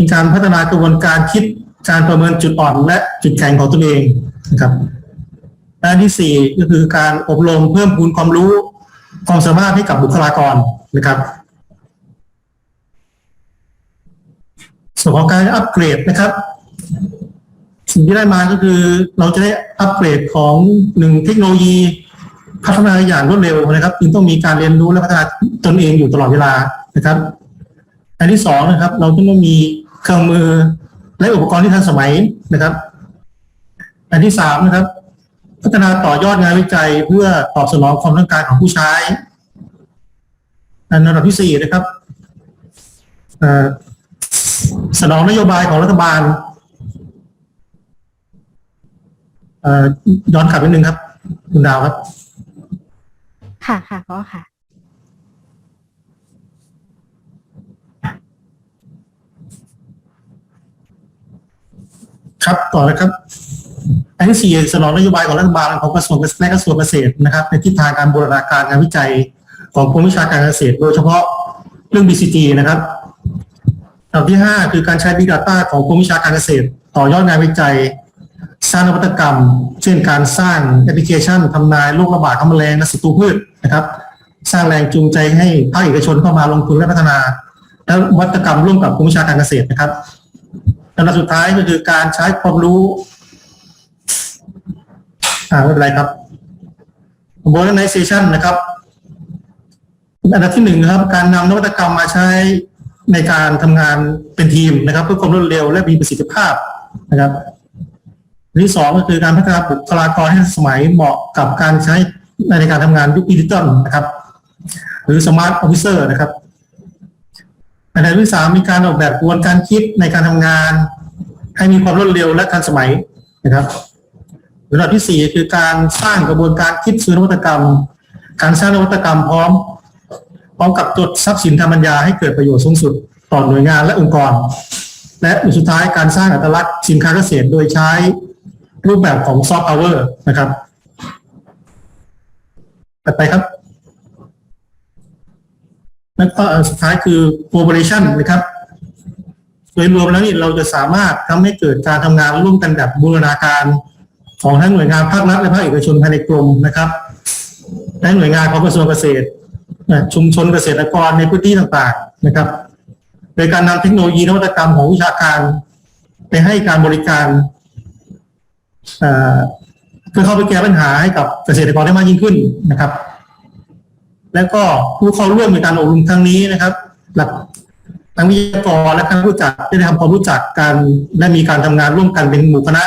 มีการพัฒนากระบวนการคิดการประเมินจุดอ่อนและจุดแข็งของตนเองนะครับและอันที่สี่ก็คือการอบรมเพิ่มพูนความรู้ความสามารถให้กับบุคลากรนะครับ ส่วนของการอัปเกรดนะครับ สิ่งที่ได้มาก็คือเราจะได้อัปเกรดของหนึ่งเทคโนโลยีพัฒนาอย่างรวดเร็วนะครับจึงต้องมีการเรียนรู้และพัฒนาตนเองอยู่ตลอดเวลานะครับอันที่สองนะครับ เราต้องมี เครื่องมือ และอุปกรณ์ที่ทันสมัยนะครับ อันที่สามนะครับ พัฒนาต่อยอดงานวิจัยเพื่อตอบสนองความต้องการของผู้ใช้อันระดับที่สี่นะครับสนองนโยบายของรัฐบาลอ่อย้อนกลับนิดนึงครับ คุณดาวครับ ค่ะค่ะก็ค่ะ ครับต่อเลยครับอันที่สี่สนองนโยบายของรัฐบาลของกระทรวงเกษตรและกระทรวงเกษตรนะครับ ในทิศทางการบูรณาการงานวิจัยของกรมวิชาการเกษตร โดยเฉพาะเรื่อง BCG นะครับอันที่ห้าคือการใช้ Big Data ของกรมวิชาการเกษตร ต่อยอดงานวิจัย สร้างนวัตกรรม เช่นการสร้างแอปพลิเคชันทำนายโรคระบาดของแมลงและศัตรูพืชนะครับ สร้างแรงจูงใจให้ภาคเอกชนเข้ามาลงทุนและพัฒนา และนวัตกรรมร่วมกับกรมวิชาการเกษตรนะครับ อันดับสุดท้ายก็คือการใช้ความรู้ อ่าไม่เป็นไรครับ modernization นะครับ อันดับที่หนึ่งนะครับ การนำนวัตกรรมมาใช้ในการทำงานเป็นทีมนะครับ เพื่อความรวดเร็วและมีประสิทธิภาพนะครับอันที่สองก็คือการพัฒนาบุคลากรให้สมัยเหมาะกับการใช้ในการทำงานยุคดิจิตอลนะครับ หรือ smart officer นะครับ อันดับที่สามมีการออกแบบกระบวนการคิดในการทำงาน ให้มีความรวดเร็วและทันสมัยนะครับระดับที่สี่คือการสร้างกระบวนการคิดซื้อนวัตกรรม การสร้างนวัตกรรมพร้อม พร้อมกับจดทรัพย์สินทางปัญญาให้เกิดประโยชน์สูงสุดต่อหน่วยงานและองค์กร และสุดท้ายการสร้างอัตลักษณ์สินค้าเกษตรโดยใช้รูปแบบของซอฟต์พาวเวอร์นะครับ ต่อไปครับ แล้วก็สุดท้ายคือ cooperation นะครับ โดยรวมแล้วนี่เราจะสามารถทำให้เกิดการทำงานร่วมกันแบบบูรณาการของทั้งหน่วยงานภาครัฐและภาคเอกชนภายในกรมนะครับและหน่วยงานของกระทรวงเกษตรชุมชนเกษตรกรในพื้นที่ต่างๆนะครับ โดยการนำเทคโนโลยีนวัตกรรมของวิชาการ ไปให้การบริการเพื่อเข้าไปแก้ปัญหาให้กับเกษตรกรได้มากยิ่งขึ้นนะครับ แล้วก็ผู้เข้าร่วมในการอบรมครั้งนี้นะครับ หลักทั้งวิทยากรและทั้งผู้จัดได้ทำความรู้จักกันและมีการทำงานร่วมกันเป็นหมู่คณะ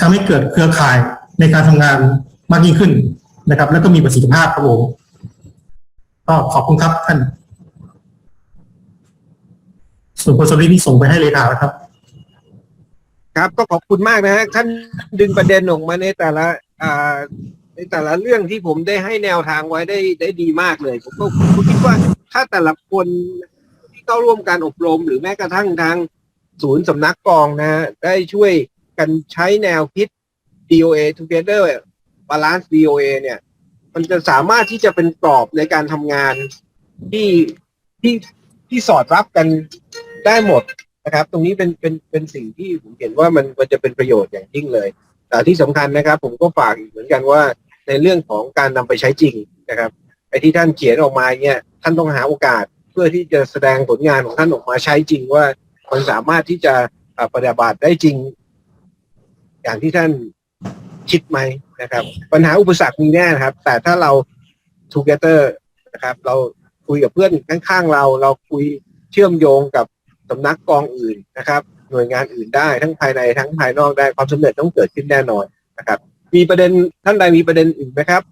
ทำให้เกิดเครือข่ายในการทำงานมากยิ่งขึ้นนะครับ แล้วก็มีประสิทธิภาพครับผมก็ขอบคุณครับท่านส่วนผลสำลีนี่ส่งไปให้เลขาแล้วครับ ครับก็ขอบคุณมากนะฮะท่านดึงประเด็นออกมาในแต่ละอ่า ในแต่ละเรื่องที่ผมได้ให้แนวทางไว้ได้ได้ดีมากเลย ผมก็ผมคิดว่าถ้าแต่ละคนที่เข้าร่วมการอบรม หรือแม้กระทั่งทางศูนย์สำนักกองนะฮะได้ช่วยกันใช้แนวคิด DOA Together Balance DOA เนี่ย มันจะสามารถที่จะเป็นกรอบในการทำงานที่ที่ที่สอดรับกันได้หมดนะครับ ตรงนี้เป็นเป็นเป็นสิ่งที่ผมเห็นว่ามันมันจะเป็นประโยชน์อย่างยิ่งเลย แต่ที่สำคัญนะครับ ผมก็ฝากอีกเหมือนกันว่า ในเรื่องของการนำไปใช้จริงนะครับไอ้ที่ท่านเขียนออกมาเนี่ยท่านต้องหาโอกาสเพื่อที่จะแสดงผลงานของท่านออกมาใช้จริงว่ามันสามารถที่จะปฏิบัติได้จริง อย่างที่ท่านคิดไหมนะครับ ปัญหาอุปสรรคมีแน่นะครับ แต่ถ้าเรา together นะครับ เราคุยกับเพื่อนข้างๆเรา เราคุยเชื่อมโยงกับสำนักกองอื่นนะครับ หน่วยงานอื่นได้ทั้งภายในทั้งภายนอกได้ความสำเร็จต้องเกิดขึ้นแน่นอนนะครับ มีประเด็นท่านใดมีประเด็นอื่นไหมครับ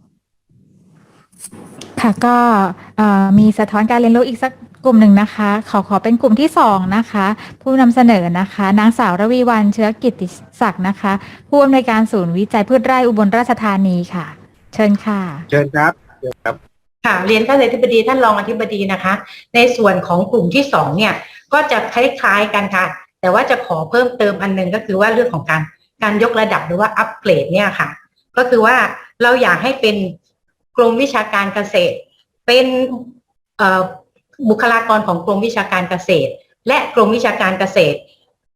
ค่ะก็เอ่อมีสะท้อนการเรียนรู้อีกสักกลุ่มหนึ่งนะคะ ขอขอเป็นกลุ่มที่สองนะคะ ผู้นำเสนอนะคะ นางสาวระวีวันเชื้อกิตติศักดิ์นะคะ ผู้อำนวยการศูนย์วิจัยพืชไร่อุบลราชธานีค่ะ เชิญค่ะ เชิญครับเชิญครับ ค่ะเรียนท่านอธิบดีท่านรองอธิบดีนะคะ ในส่วนของกลุ่มที่สองเนี่ยก็จะคล้ายๆกันค่ะ แต่ว่าจะขอเพิ่มเติมอันหนึงก็คือว่าเรื่องของการ การยกระดับหรือว่าอัปเกรดเนี่ยค่ะ ก็คือว่าเราอยากให้เป็นกรมวิชาการเกษตร เป็นบุคลากรของกรมวิชาการเกษตร และกรมวิชาการเกษตร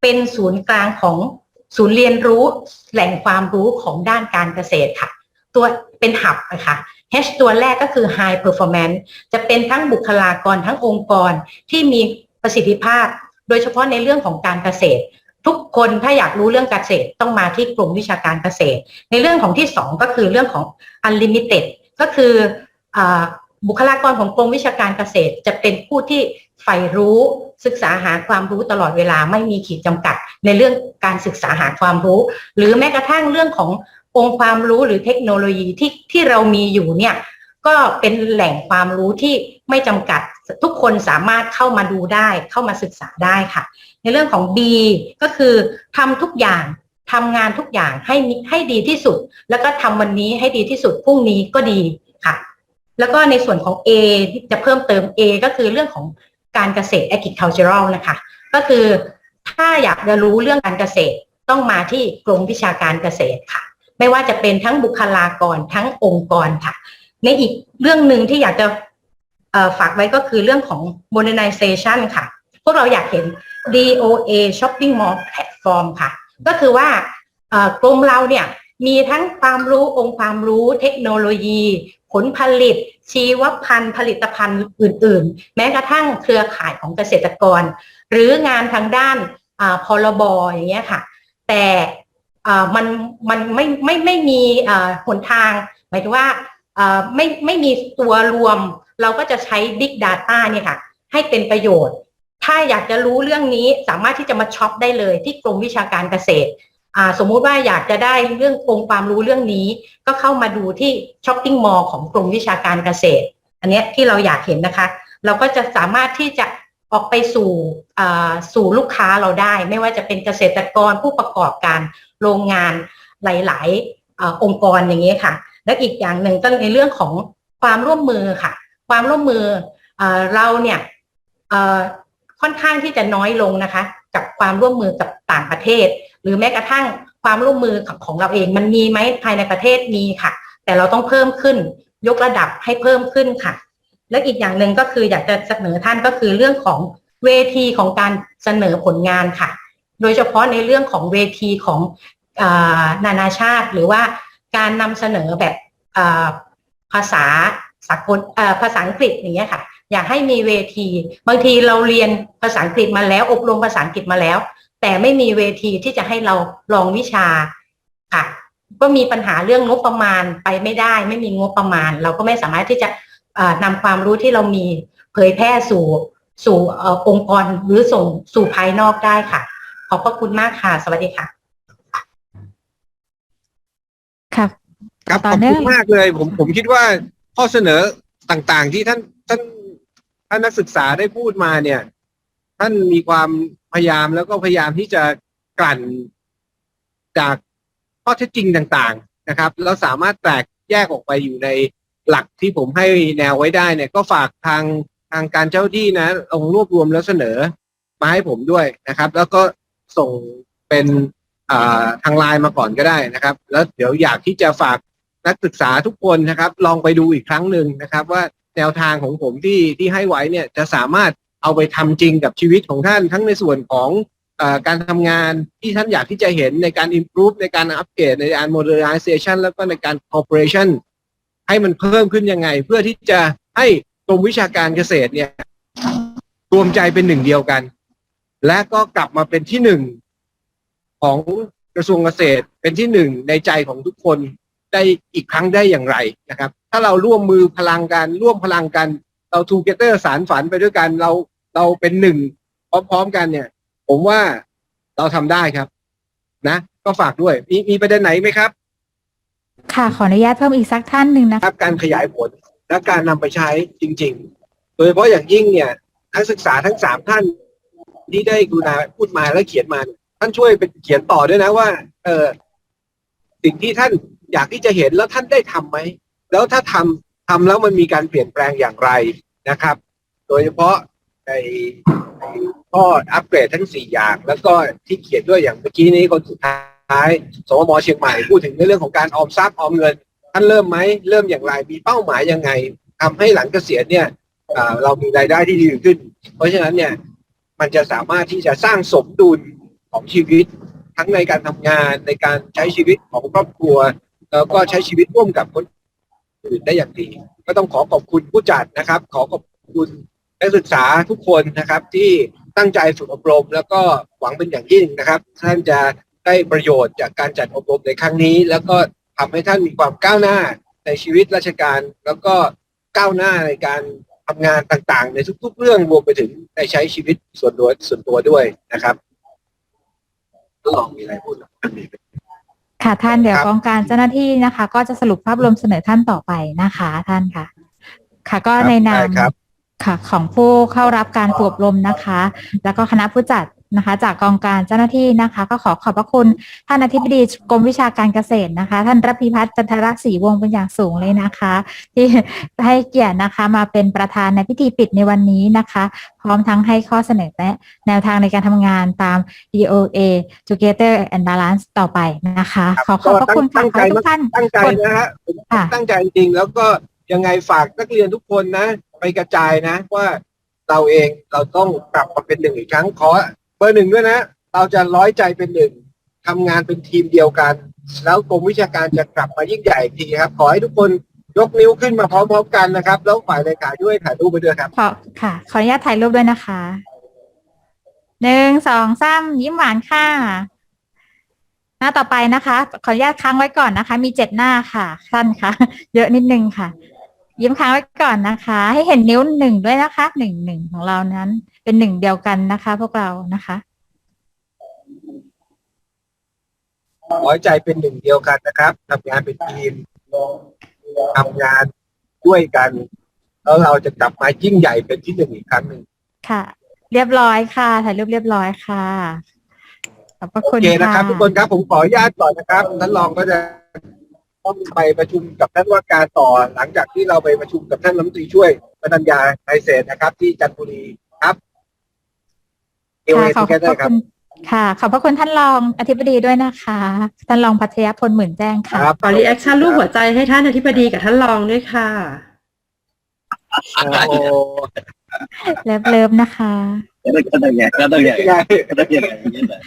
เป็นศูนย์กลางของศูนย์เรียนรู้แหล่งความรู้ของด้านการเกษตรค่ะ ตัวเป็นหับนะคะ H ตัวแรกก็คือ High Performance จะเป็นทั้งบุคลากรทั้งองค์กรที่มีประสิทธิภาพ โดยเฉพาะในเรื่องของการเกษตร ทุกคนถ้าอยากรู้เรื่องเกษตรต้องมาที่กรมวิชาการเกษตร ในเรื่องของที่สองก็คือเรื่องของ Unlimited ก็คืออบุคลากรของกรมวิชาการเกษตร จะเป็นผู้ที่ใฝ่รู้ศึกษาหาความรู้ตลอดเวลาไม่มีขีดจำกัด ในเรื่องการศึกษาหาความรู้ หรือแม้กระทั่งเรื่องขององค์ความรู้หรือเทคโนโลยีที่ที่เรามีอยู่เนี่ยก็เป็นแหล่งความรู้ที่ไม่จำกัด ทุกคนสามารถเข้ามาดูได้เข้ามาศึกษาได้ค่ะ ในเรื่องของ D ก็คือทำทุกอย่างทำงานทุกอย่างให้ให้ดีที่สุด แล้วก็ทำวันนี้ให้ดีที่สุดพรุ่งนี้ก็ดีค่ะ แล้วก็ในส่วนของ A จะเพิ่มเติม A ก็คือเรื่องของการเกษตร agricultural นะคะ ก็คือถ้าอยากจะรู้เรื่องการเกษตรต้องมาที่กรมวิชาการเกษตรค่ะ ไม่ว่าจะเป็นทั้งบุคลากรทั้งองค์กรค่ะ ในอีกเรื่องหนึ่งที่อยากจะ ฝากไว้ก็คือเรื่องของ modernization ค่ะ พวกเราอยากเห็น DOA Shopping Mall Platform ค่ะ ก็คือว่าเอ่อกรมเราเนี่ยมีทั้งความรู้องค์ความรู้เทคโนโลยี ผลผลิต ชีวพันธุ์ ผลิตภัณฑ์อื่น ๆ แม้กระทั่งเครือข่ายของเกษตรกร หรืองานทางด้านพรบอย่างเงี้ยค่ะ แต่มันมันไม่ไม่ไม่มีหนทางหมายถึงว่า ไม่ไม่มีตัวรวม เราก็จะใช้ Big Data เนี่ยค่ะ ให้เป็นประโยชน์ ถ้าอยากจะรู้เรื่องนี้สามารถที่จะมาช็อปได้เลยที่กรมวิชาการเกษตรสมมุติว่าอยากจะได้เรื่ององค์ความรู้เรื่องนี้ ก็เข้ามาดูที่ช้อปปิ้งมอลล์ของกรมวิชาการเกษตร อันนี้ที่เราอยากเห็นนะคะ เราก็จะสามารถที่จะออกไปสู่สู่ลูกค้าเราได้ ไม่ว่าจะเป็นเกษตรกรผู้ประกอบการโรงงานหลาย ๆ องค์กรอย่างนี้ค่ะ และอีกอย่างหนึ่งก็ในเรื่องของความร่วมมือค่ะ ความร่วมมือเอ่อเราเนี่ยค่อนข้างที่จะน้อยลงนะคะ กับความร่วมมือกับต่างประเทศ หรือแม้กระทั่งความร่วมมือของของเราเองมันมีไหมภายในประเทศมีค่ะ แต่เราต้องเพิ่มขึ้น ยกระดับให้เพิ่มขึ้นค่ะ และอีกอย่างหนึ่งก็คืออยากจะเสนอท่านก็คือเรื่องของเวทีของการเสนอผลงานค่ะ โดยเฉพาะในเรื่องของเวทีของอานานาชาติ หรือว่า การนำเสนอแบบภาษาสากลภาษาอังกฤษอย่างเงี้ยค่ะ อยากให้มีเวที บางทีเราเรียนภาษาอังกฤษมาแล้ว อบรมภาษาอังกฤษมาแล้ว แต่ไม่มีเวทีที่จะให้เราลองวิชาค่ะ ก็มีปัญหาเรื่องงบประมาณไปไม่ได้ ไม่มีงบประมาณ เราก็ไม่สามารถที่จะอ่านำความรู้ที่เรามีเผยแพร่สู่สู่เอ่อองค์กรหรือส่งสู่ภายนอกได้ค่ะ ขอบพระคุณมากค่ะ สวัสดีค่ะ ค่ะครับขต่ออบเนื่คุองณมากเลย ผมผมคิดว่าข้อเสนอต่างๆ ที่ท่านท่านท่านนักศึกษาได้พูดมาเนี่ย ท่านมีความพยายามแล้วก็พยายามที่จะกลั่นจากข้อเท็จจริงต่าง ๆนะครับ แล้วสามารถแตกแยกออกไปอยู่ในหลักที่ผมให้แนวไว้ได้เนี่ย ก็ฝากทางทางการเจ้าที่นะลงรวบรวมแล้วเสนอมาให้ผมด้วยนะครับ แล้วก็ส่งเป็นอ่า ทางไลน์มาก่อนก็ได้นะครับ แล้วเดี๋ยวอยากที่จะฝากนักศึกษาทุกคนนะครับ ลองไปดูอีกครั้งหนึ่งนะครับ ว่าแนวทางของผมที่ที่ให้ไว้เนี่ยจะสามารถเอาไปทำจริงกับชีวิตของท่านทั้งในส่วนของอการทำงานที่ท่านอยากที่จะเห็นในการ improve ในการอัปเกรดในการ modernization แล้วก็ในการ corporation ให้มันเพิ่มขึ้นยังไง เพื่อที่จะให้กรมวิชาการเกษตรเนี่ยรวมใจเป็นหนึ่งเดียวกัน และก็กลับมาเป็นที่หนึ่ง ของกระทรวงเกษตรเป็นที่หนึ่งในใจของทุกคนได้อีกครั้งได้อย่างไรนะครับ ถ้าเราร่วมมือพลังกันร่วมพลังกัน เราทูเกเตอร์สารฝันไปด้วยกันเราเราเป็นหนึ่งพร้อมๆกันเนี่ย ผมว่าเราทำได้ครับ นะ ก็ฝากด้วย มีมีประเด็นไหนไหมครับ ค่ะขออนุญาตเพิ่มอีกสักท่านหนึ่งนะคคะรับ การขยายผลและการนำไปใช้จริง ๆ โดยเฉพาะอย่างยิ่งเนี่ยนักศึกษาทั้งสามท่านที่ได้กรุณาพูดมาและเขียนมา ท่านช่วยเป็นเขียนต่อด้วยนะว่า เออสิ่งที่ท่านอยากที่จะเห็นแล้วท่านได้ทำไหมแล้วถ้าทำทำแล้วมันมีการเปลี่ยนแปลงอย่างไรนะครับ โดยเฉพาะในข้ออัปเกรดทั้งสี่อย่าง แล้วก็ที่เขียนด้วยอย่างเมื่อกี้นี้คนสุดท้ายสมมเชียงใหม่พูดถึงในเรื่องของการออมทรัพย์ออมเงิน ท่านเริ่มไหมเริ่มอย่างไร มีเป้าหมายยังไงทำให้หลังเกษียณเนี่ยอ่าเรามีรายได้ที่ดีขึ้น เพราะฉะนั้นเนี่ยมันจะสามารถที่จะสร้างสมดุล ของชีวิต ทั้งในการทำงานในการใช้ชีวิตของครอบครัว แล้วก็ใช้ชีวิตร่วมกับคนอื่นได้อย่างดี ก็ต้องขอขอบคุณผู้จัดนะครับ ขอขอบคุณนักศึกษาทุกคนนะครับที่ตั้งใจฝึกอบรม แล้วก็หวังเป็นอย่างยิ่งนะครับท่านจะได้ประโยชน์จากการจัดอบรมในครั้งนี้ แล้วก็ทำให้ท่านมีความก้าวหน้าในชีวิตราชการ แล้วก็ก้าวหน้าในการทำงานต่างๆ ในทุก ๆ เรื่องรวมไปถึงในใช้ชีวิตส่วนตัวส่วนตัวด้วยนะครับ ลองมีอะไรพูดหรอค่ะท่านเดี๋ยวครับ กองการเจ้าหน้าที่นะคะ ก็จะสรุปภาพรวมเสนอท่านต่อไปนะคะ ท่านค่ะ ค่ะก็ในนาม ได้ครับ ค่ะของผู้เข้ารับการฝึกอบรมนะคะ แล้วก็คณะผู้จัด นะคะ จากกองการเจ้าหน้าที่นะคะ ก็ขอขอบพระคุณท่านอธิบดีกรมวิชาการเกษตรนะคะ ท่านรพิพัฒน์จันทรศรีวงศ์เป็นอย่างสูงเลยนะคะ ที่ให้เกียรตินะคะมาเป็นประธานในพิธีปิดในวันนี้นะคะ พร้อมทั้งให้ข้อเสนอแนะแนวทางในการทำงานตาม DOA Together and Balance ต่อไปนะคะ ขอขอบพระคุณค่ะตั้งขอใจให้ทุกท่านตั้งใจนะฮะผมค่ะตั้งใจจริงๆแล้วก็ยังไงฝากนักเรียนทุกคนนะ ไปกระจายนะว่าเราเองเราต้องกลับมาเป็นหนึ่งอีกครั้งขอ เบอร์หนึ่งด้วยนะ เราจะร้อยใจเป็นหนึ่งทำงานเป็นทีมเดียวกัน แล้วกรมวิชาการจะกลับมายิ่งใหญ่อีกทีครับ ขอให้ทุกคนยกนิ้วขึ้นมาพร้อมๆกันนะครับ แล้วฝ่ายเลขาช่วยถ่ายรูปไปด้วยครับ ขอค่ะ ขออนุญาตถ่ายรูปด้วยนะคะหนึ่งสองสามยิ้มหวานค่ะ หน้าต่อไปนะคะ ขออนุญาตค้างไว้ก่อนนะคะ มีเจ็ดหน้าค่ะท่านค่ะ เยอะนิดนึงค่ะ ยิ้มค้างไว้ก่อนนะคะ ให้เห็นนิ้วหนึ่งด้วยนะคะหนึ่งหนึ่งของเรานั้น เป็นหนึ่งเดียวกันนะคะ พวกเรานะคะร้อยใจเป็นหนึ่งเดียวกันนะครับทำงานเป็นทีมทำงานด้วยกัน แล้วเราจะกลับมายิ่งใหญ่เป็นที่หนึ่งอีกครั้งหนึ่งค่ะ เรียบร้อยค่ะถ่ายรูปเรียบร้อยค่ะขอบพระโอคุณเคนะครับค่ะทุกคนครับผมขออนุญาตก่อนนะครับท่านรองก็จะ ต้องไปประชุมกับท่านว่าการต่อหลังจากที่เราไปประชุมกับท่านรัฐมนตรีช่วยปัญญาไทยเศรษฐ์นะครับ ที่จันทบุรีครับเอวค่ะเอขอบแค่พได้ระครัคุบณค่ะ ขอบพระคุณท่านรองอธิบดีด้วยนะคะ ท่านรองพัทยพลหมื่นแจ้งค่ะครับขอรีแอคชั่นรูปหัวใจให้ท่านอธิบดีกับท่านรองด้วยค่ะโอ้โหเลิฟเลิฟนะคะก็ต้องอย่างก็ต้องอย่างยังไงก็ต้องอย่างนี้แหละ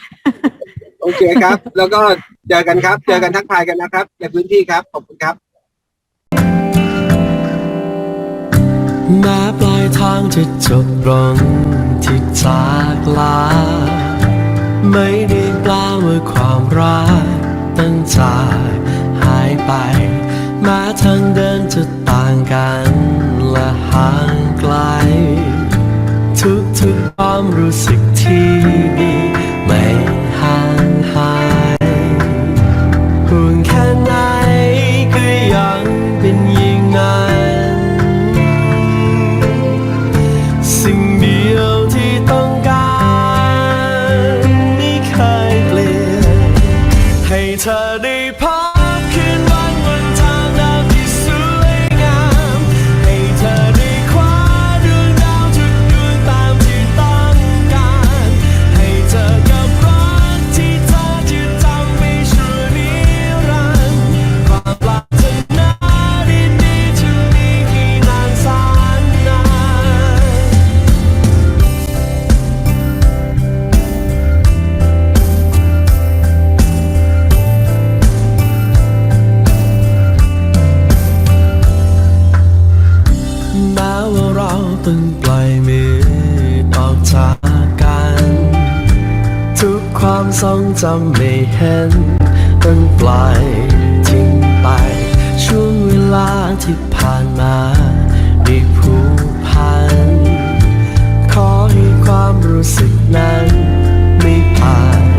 โอเคครับ แล้วก็เจอกันครับ เจอกันทักทายกันนะครับ ในพื้นที่ครับ ขอบคุณครับ แม้ปลายทางจะจบลงที่จากลา ไม่ได้แปลว่าความรักตั้งจากหายไป แม้ทางเดินจะต่างกันและห่างไกล ทุกๆความรู้สึกที่ดี เธอได้ กความทรงจำไม่เห็นต้องปล่อยทิ้งไป ช่วงเวลาที่ผ่านมาได้ผูกพัน ขอให้ความรู้สึกนั้นไม่ผ่าน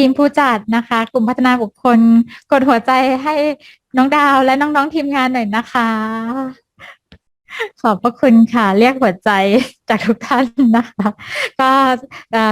ทีมผู้จัดนะคะ กลุ่มพัฒนาบุคคล กดหัวใจให้น้องดาวและน้องๆทีมงานหน่อยนะคะ ขอบพระคุณค่ะ เรียกหัวใจจากทุกท่านนะคะ ก็เอ่อ